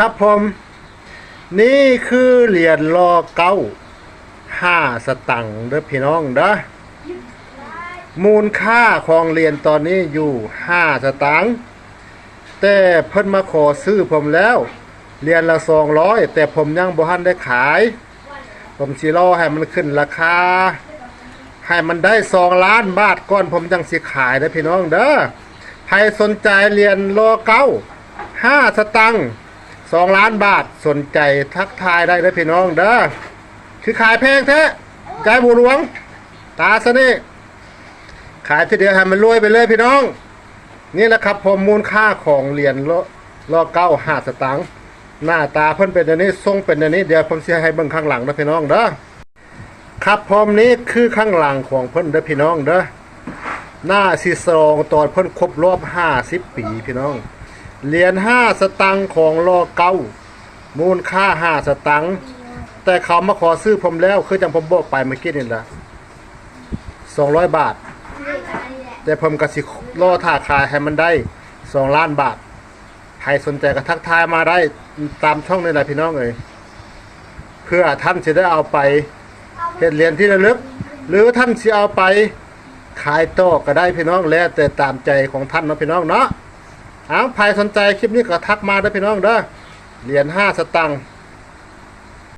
ครับผม นี่คือเหรียญรอเก้าห้าสตังค์เด้อพี่น้องเด้อมูลค่าของเหรียญตอนนี้อยู่ห้าสตังค์แต่เพิ่นมาขอซื้อผมแล้วเหรียญละสองร้อยแต่ผมยังบ่ทันได้ขาย ผมสิรอให้มันขึ้นราคา ให้มันได้สองล้านบาทก่อนผมจังสิขายนะพี่น้องเด้อใครสนใจเรียนโลเก้าห้าสตังค์ สองล้านบาทสนใจทักทายได้เลยพี่น้องเด้อคือขายแพงแท้ใจบูหลวง ตาซะนี่ขายทีเดียวให้มันรวยไปเลยพี่น้อง นี่แหละครับผมมูลค่าของเหรียญลโลเก้าห้าสตังค์หน้าตาเพิ่นเป็นอย่างนี้ทรงเป็นอย่างนี้เดี๋ยวผมจะให้เบิ่งข้างหลังนะพี่น้องเด้อครับผมนี้คือข้างหลังของเพิ่นเด้อพี่น้องเด้อหน้าซีซองตอนเพิ่นครบรอบ50ปีพี่น้อง เหรียญ5สตังค์ของรอเก้ามูลค่า5สตังค์แต่เขามาขอซื้อผมแล้วคือจังผมบอกไปเมื่อกี้นี่แหละ200บาท แต่ผมก็สิรอท่าขายให้มันได้2ล้านบาทใครสนใจก็ทักทายมาได้ตามช่องนี่แหละพี่น้องเอยเพื่อท่านจะได้เอาไปเฮ็ดเหรียญที่ระลึก หรือท่านสิเอาไปขายต่อก็ได้พี่น้องแล้วแต่ตามใจของท่านนะพี่น้องเนาะ อ้าวใครสนใจคลิปนี้ก็ทักมาได้พี่น้องเด้อเหรียญห้าสตังค์